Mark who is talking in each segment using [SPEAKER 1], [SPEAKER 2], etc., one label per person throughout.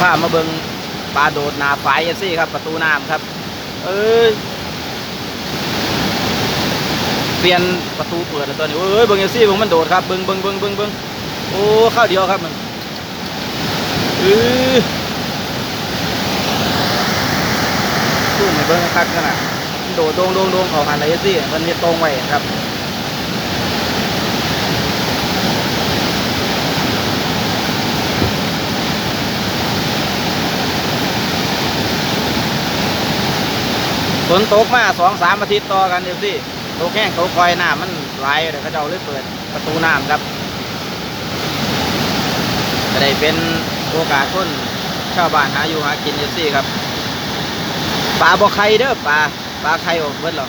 [SPEAKER 1] พามาเบิงปลาโดดหนาฝายเอซี่ครับ ประตูน้ำครับ เอ้ยเปลี่ยนประตูเปิดแล้วตัวนี้เอ้ยเบิงเอซี่เบิงมันโดดครับเบิงเบิงเบิงเบิงเบิงโอ้ข้าวเดียวครับมันเออสู้ไม่เบิงคักขนาดโดดโดงโดงโดงเขาหันเลยเอซี่มันเฮ็ดตรงไว้ครับ ฝนตกมาสองสามอาทิตย์ต่อกันเดี๋ยวสิตกแห้งตกคอยน้ำมันไหลเดี๋ยวเขาเจ้าเลยเปิดประตูน้ำครับจะได้เป็นโอกาสคนชาวบ้านหาอยู่หากินเดี๋ยวสิครับปลาบ่อไข่เด้อปลาปลาไข่ออกเบิดหรอ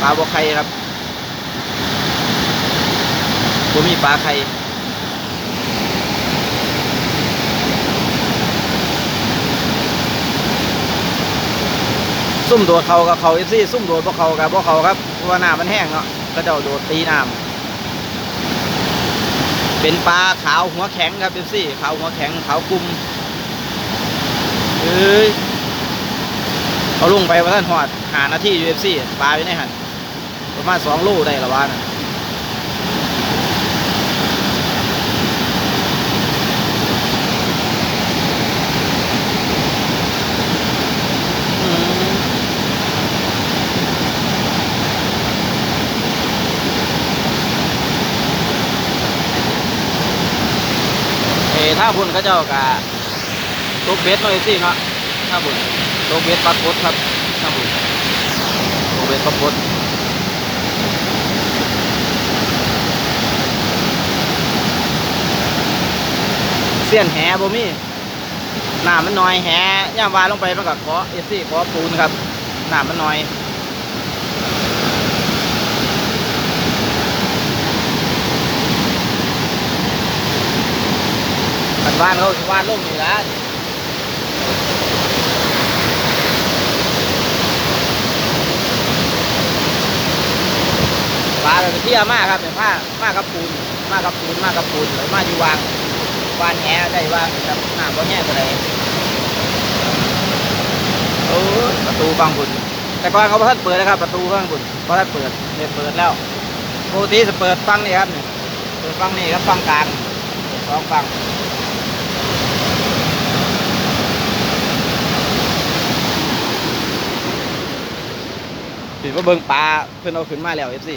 [SPEAKER 1] ปลาบ่อไข่ครับผมมีปลาไข่ ซุ่มโดดเขากับเขาเอซี่ซุ่มโดดบ่เขากับพวกเขาครับเพราะว่าน้ำมันแห้งเนาะก็จะโดดตีน้ำเป็นปลาขาวหัวแข็งครับเอซี่ขาวหัวแข็งขาวกลุ่มเอ้ยเอาลงไปว่าท่านหอดหานาทียูเอฟซีปลาอยู่ในหันประมาณสองโลได้ละวะนะ เอ้าพุ่นเขาเจ้ากะตกเบ็ดหน่อยสิเนาะถ้าพุ่นตกเบ็ดปลากดครับถ้าพุ่นตกเบ็ดปลากดเสี้ยนแหบ่มีหน้ำมันน้อยแหย่าวาลงไปมันก็ขอเอซี่ขอปูนครับหน้ำมันน้อย มันวานเขาสิวานลงนี่ละปลาเราเที่ยวมากครับเนี่ผ้ามากกับปูนมากกับปูนมากกับปูนหรือมาอยู่วางวานแหได้ว่างครับน้ำก็แง่ตัวไหนโอ้ยประตูฟังบุญแต่ก่อนเขาพระท่านเปิดนะครับประตูฟังบุญพระท่านเปิดเนี่ยเปิดแล้วปกติจะเปิดฟังนี่ครับเปิดฟังนี่ครับฟังกลางสองฟัง ถือว่าเบิ่งปลาเพิ่นเอาขึ้นมาแล้วเอฟซี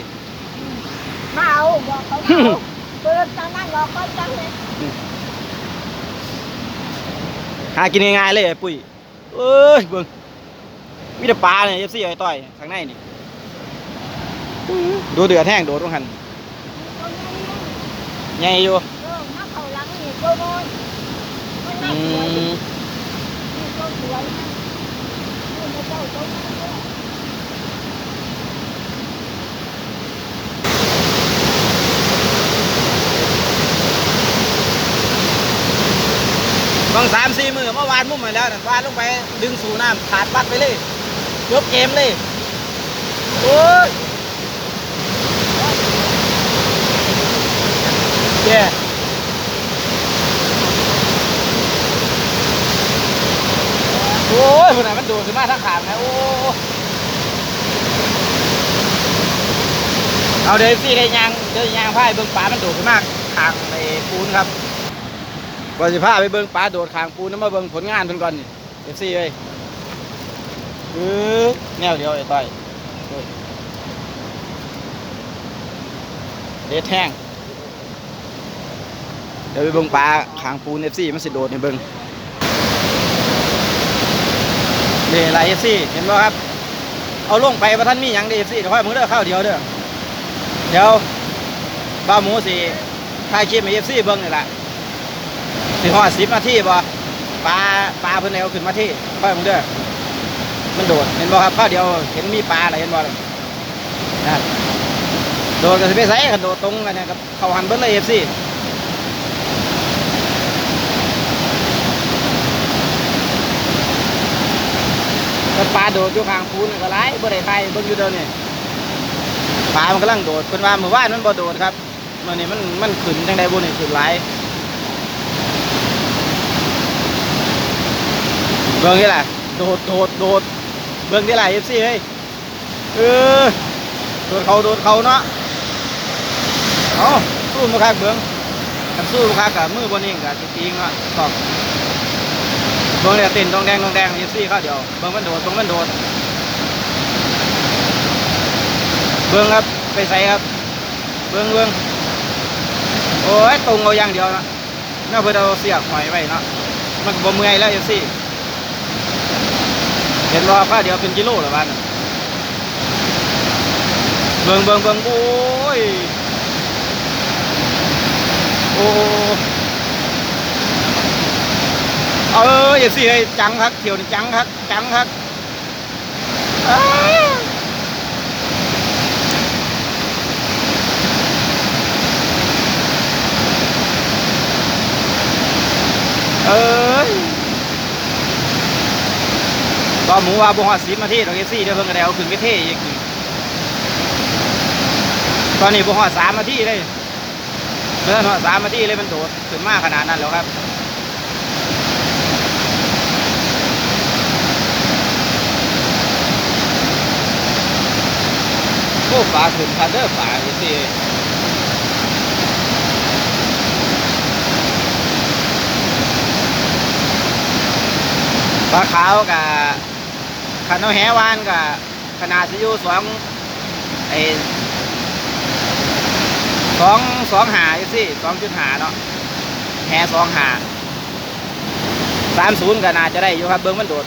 [SPEAKER 2] มาเอาบอกเขาเอาเปิดตอนนั้นบอกเขาจังเลย
[SPEAKER 1] หากินง่ายๆเลยไอ้ปุ้ยเอ้ยเบิ่งมีแต่ปลาเนี่ยเอฟซีไอ้ต้อยข้างในนี่ดูเดือดแห้งโดดตรงหันใหญ่อยู่
[SPEAKER 2] เออมาเขาหลังนี่ก็โดนมันน่า
[SPEAKER 1] อื
[SPEAKER 2] กลัวอยู่
[SPEAKER 1] ม
[SPEAKER 2] นี่ก็สวยนะนี่ไม่เจ้าตรงนั้นด้วย
[SPEAKER 1] บางสามสี่มือเมื่อวานมุ่งมาแล้วนั่นวานลงไปดึงสู่น้ำขาดปัดไปเลยยกเกมเลยโอ้ยเย้โอ้ยคนไหนมันดูดขึ้นมาทั้งขางนะโอ้เอาเดี๋ยวพี่ได้ยางเดี๋ยวยางพายเบิ่งปลามันโดดขึ้นมาขางในปูนครับ ก่อนสิพาไปเบิ่งปลาโดดขางปูน้ำมาเบิ่งผลงานเพิ่นก่อนนี่เอฟซีเอ้ยเออแนวเดียวไอ้ต้อยเด็ดแห้งเดี๋ยวไปเบิ่งปลาขางปูนเอฟซีมันสิโดดให้เบิ่งนี่อะไรเอฟซีเห็นบ่ครับ เอาลงไปประท่านมีหยังเดฟซีเดี๋ยวค่อยมึงเด้อข้าวเดียวเด้อเดี๋ยวบ้าหมูสิถ่ายคลิปให้เอฟซีเบิ่งนี่แหละ ถึงหอดสิบนาทีบ่ปลาปลาเพิ่นเอาขึ้นมาที่ค่อยมึงเด้อมันโดดเห็นบ่ครับข้าวเดียวเห็นมีปลาอะไรเห็นบ่ล่ะนั่นโดดก็สิไปใส่กันโดดตรงกันเนะครับเขาหันเบิ้เลยเอฟซีก็ปลาโดดอยู่ข้างปูนก็หลายบ่ได้ใครเบิ่งอยู่เด้อนี่ปลามันกำลังโดดเพิ่นว่าเมื่อวานมันบ่โดดครับมื้อนี้มันมันขึ้นจังไดบ่นี่ขึ้นหลาย เบิ่งนี่แหละโดดโดดโดดเบิ่งนี่แหละเอฟซีเฮ้ยเออโดดเขาโดดเขาเนาะเอาสู้มาคักเบิ่งกันสู้มาคักกับมือบนนิ่งกับตีงเนาะต้องเบิ่งเนี่ยเต้นตองแดงตองแดงเอฟซีเขาเดียวเบิ่งมันโดดเบิ่งมันโดดเบิ่งครับไปใส่ครับ เบิ่งเบิ่งโอ้ยตรงเอาอย่างเดียวนะน่าเพื่อเอาเสียบหอยไว้เนาะมันก็บ่เมื่อยแล้วเอฟซี เห็นว่าป้าเดียวเป็นกิโลหรือบ้านน่ะเบิ่งเบิ่งเบิ่งโอ้ย โอ้เอออย่าสิเลยจังครับเที่ยวนี่จังครับจังครับอ้าวเอ้ย ก็หมูว่าบ่ฮอดสิบนาทีดอกเอฟซีเดี๋ยวเพิ่นก็ได้เอาขึ้นไปเทอีกตอนนี้บ่ฮอดสามนาทีเลยเมื่อฮอดสามนาทีเลยมันโดดขึ้นมากขนาดนั้นแล้วครับโอ้ปลาขึ้นคันเด้อปลาเอฟซีปลาขาวกับ ขันเอาแหวานกับขนาดสิอยู่สองไอสองสองหาอยู่สิสองจุดหาเนาะแหสองหาสามศูนย์ก็น่าจะได้อยู่ครับเบิ้งมันโดด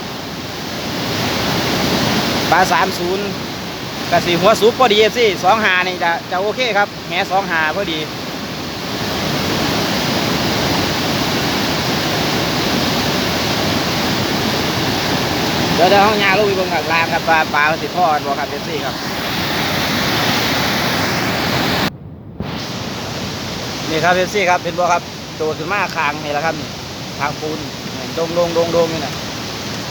[SPEAKER 1] ปลาสามศูนย์กับสีหัวสูบพอดีสิสองหานี่จะจะโอเคครับแหสองหาพอดี เดี๋ยวเดี๋ยวห้องยาลูกวิบงกับรามครับปลาปลาสิพ่อกันบ่ครับเอฟซีครับนี่ครับเอฟซีครับเป็นบ่ครับโดดขึ้นมาคางนี่แหละครับนี่ทางปูนนี่โดงดงดงดงนี่นะ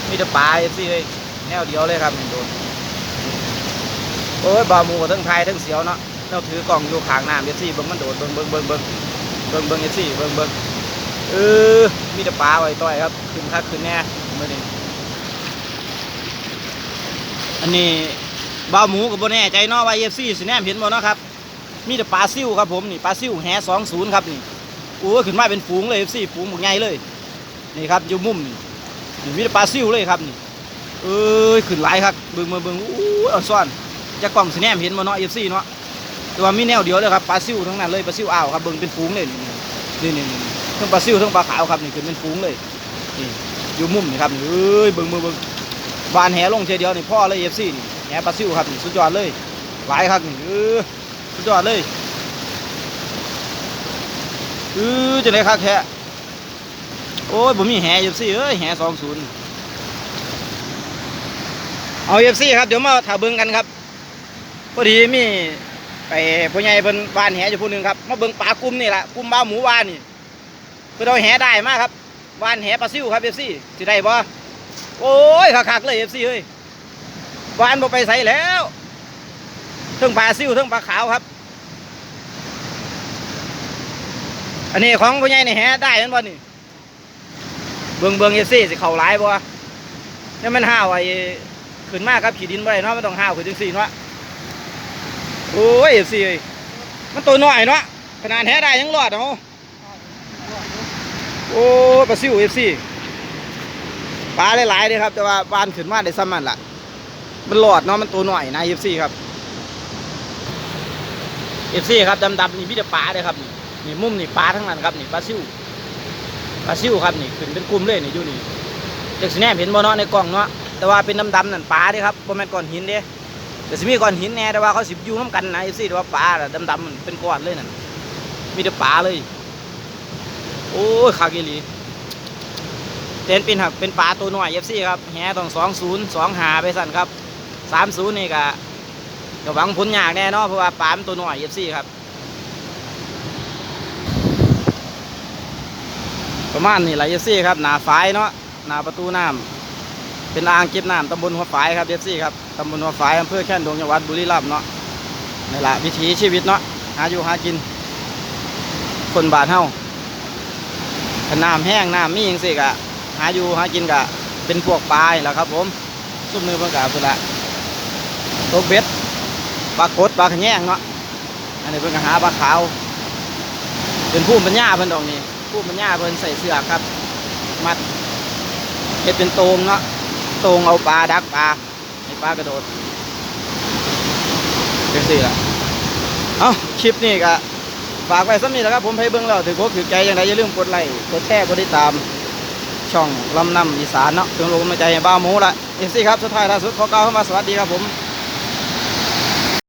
[SPEAKER 1] มีแต่ปลาเอฟซีเลยแนวเดียวเลยครับนี่โดนโอ้ยบาหมูทั้งไทยทั้งเสียวเนาะเราถือกล่องอยู่ข้างน้ำเอฟซีเบิ้งมันโดดเบิ้งเบิ้งเบิ้งเบิ้งเบิ้งเบิ้งเอฟซีเบิ้งเบิ้งเออมีแต่ปลาไว้ต่อยครับขึ้นคักขึ้นแน่เมื่อนี้ อันนี้บ่าวหมูกับโบแน่ใจเนาะว่าเอฟซีสิแนมเห็นบ่เนาะครับ มีแต่ปลาซิ่วครับผมนี่ปลาซิ่วแห่สองศูนย์ครับนี่โอ้ขึ้นมาเป็นฝูงเลยเอฟซีฝูงหมกใหญ่เลยนี่ครับอยู่มุมนี่นี่มีแต่ปลาซิ่วเลยครับนี่เอ้ยขึ้นหลายครับเบิ่งมาเบิ่งอู้อ่อนซ่อนจะกล้องสิแนมเห็นบ่เนาะเอฟซีเนาะแต่ว่ามีแนวเดียวเลยครับปลาซิ่วทั้งนั้นเลยปลาซิ่วอ้าวครับเบิ่งเป็นฝูงเลยนี่นี่นี่ทั้งปลาซิ่วทั้งปลาขาวครับนี่ขึ้นเป็นฝูงเลยนี่อยู่มุมนี่ครับเอ้ยเบิ่งมาเบิ่ง บานแหลงเทียเดียวนี่พ่อเลยเอฟซีนี่แหปลาซิวครับนี่สุดยอดเลยหลายครับนี่เออสุดยอดเลยเออจะไหนครับแท้โอ้ยผมมีแหเอฟซีเอ้ยแหสองศูนย์เอาเอฟซีครับเดี๋ยวมาถ่าเบิ้งกันครับพอดีมีไปผู้ใหญ่เป็นบ้านแหอยู่ผู้หนึ่งครับมาเบิ้งปลากลุ่มนี่แหละกลุ่มบ้าหมูวานนี่เพื่อเอาแหได้มากครับวานแหปลาซิวครับเอฟซีสิได้บ่ โอ้ยคักๆเลยเอฟซีเฮ้ยวานบ่ไปใส่แล้วทั้งปลาซิวทั้งปลาขาวครับ อันนี้ของผู้ใหญ่นี่แฮะได้นั่นบ่นี่เบิ่งเบิ่งเอฟซีสิเข้าหลายบ่เนี่ยมันห้าวไอ้ขึ้นมากครับขีดินบ่ได้เนาะมันต้องห้าวขึ้นจังซี่เนาะโอ้ยเอฟซีเอ้ยมันตัวน้อยเนาะขนาดแฮะได้ยังรอดเนาะโอ้ปลาซิวเอฟซี ปลาหลายๆเลยครับ แต่ว่าบานขึ้นมาได้ซ้ำมันละมันหลอดเนาะมันตัวหน่อยนะเอฟซีครับเอฟซีครับดำๆนี่มีแต่ปลาเลยครับนี่นี่มุมนี่ปลาทั้งนั้นครับนี่ปลาซิวปลาซิวครับนี่ขึ้นเป็นกลุ่มเลยนี่อยู่นี่เด็กสิแนมเห็นบ่เนาะในกล่องเนาะแต่ว่าเป็นดำๆนั่นปลาเด้ครับบ่แม่นก้อนหินเด้แต่สิมีก้อนหินแน่แต่ว่าเขาสิอยู่น้ำกันนะเอฟซีแต่ว่าปลาน่ะดำๆมันเป็นก้อนเลยนั่นมีแต่ปลาเลย โอ้ยขากอีหลี เต้นป็นหักเป็นปลาตัวน้อยเอฟซีครับแหต้องสองศูนย์สองหาไปสั่นครับสามศูนย์นี่ก็ก็หวังผลยากแน่นอนเพราะว่าปลามันตัวน้อยเอฟซีครับ ประมาณนี้แหละเอฟซีครับหนาฝายเนาะหนาประตูน้ำเป็นอ่างเก็บน้ำตำบลหัวฝายครับเอฟซีครับตำบลหัวฝายอำเภอแค่นดงจังหวัดบุรีรัมย์เนาะนี่แหละวิถีชีวิตเนาะหาอยู่หากิน คนบาทเฮาถ้าน้ำแห้งน้ำมีอย่างสิกะ หาอยู่หากินกะเป็นพวกปลาแหละครับ ผมซุ่มมือเพิ่งกาพุ่นละตกเบ็ดปลากดปลาขะแยงเนาะอันนี้เพิ่นก็หาปลาขาว เป็นผู้ปัญญาเพิ่นดอกนี้ผู้ปัญญาเพิ่นใส่เสื้อครับ มัดเฮ็ดเป็นโตงเนาะโตงเอาปลาดักปลาให้ปลากระโดดเป็นสี่ละเอ้าคลิปนี้ก็ฝากไว้สักนี้แหละครับผมให้เบิ่งแล้วถือโคกถือใจอย่างไรอย่าลืมกดไลค์กดแชร์กดติดตาม ช่องลำนำอีสานเนาะถึงลงมาใจให้บ้าหมูละเอฟซีครับสุดท้ายล่าสุดขอเกล่าเข้ามาสวัสดีครับผม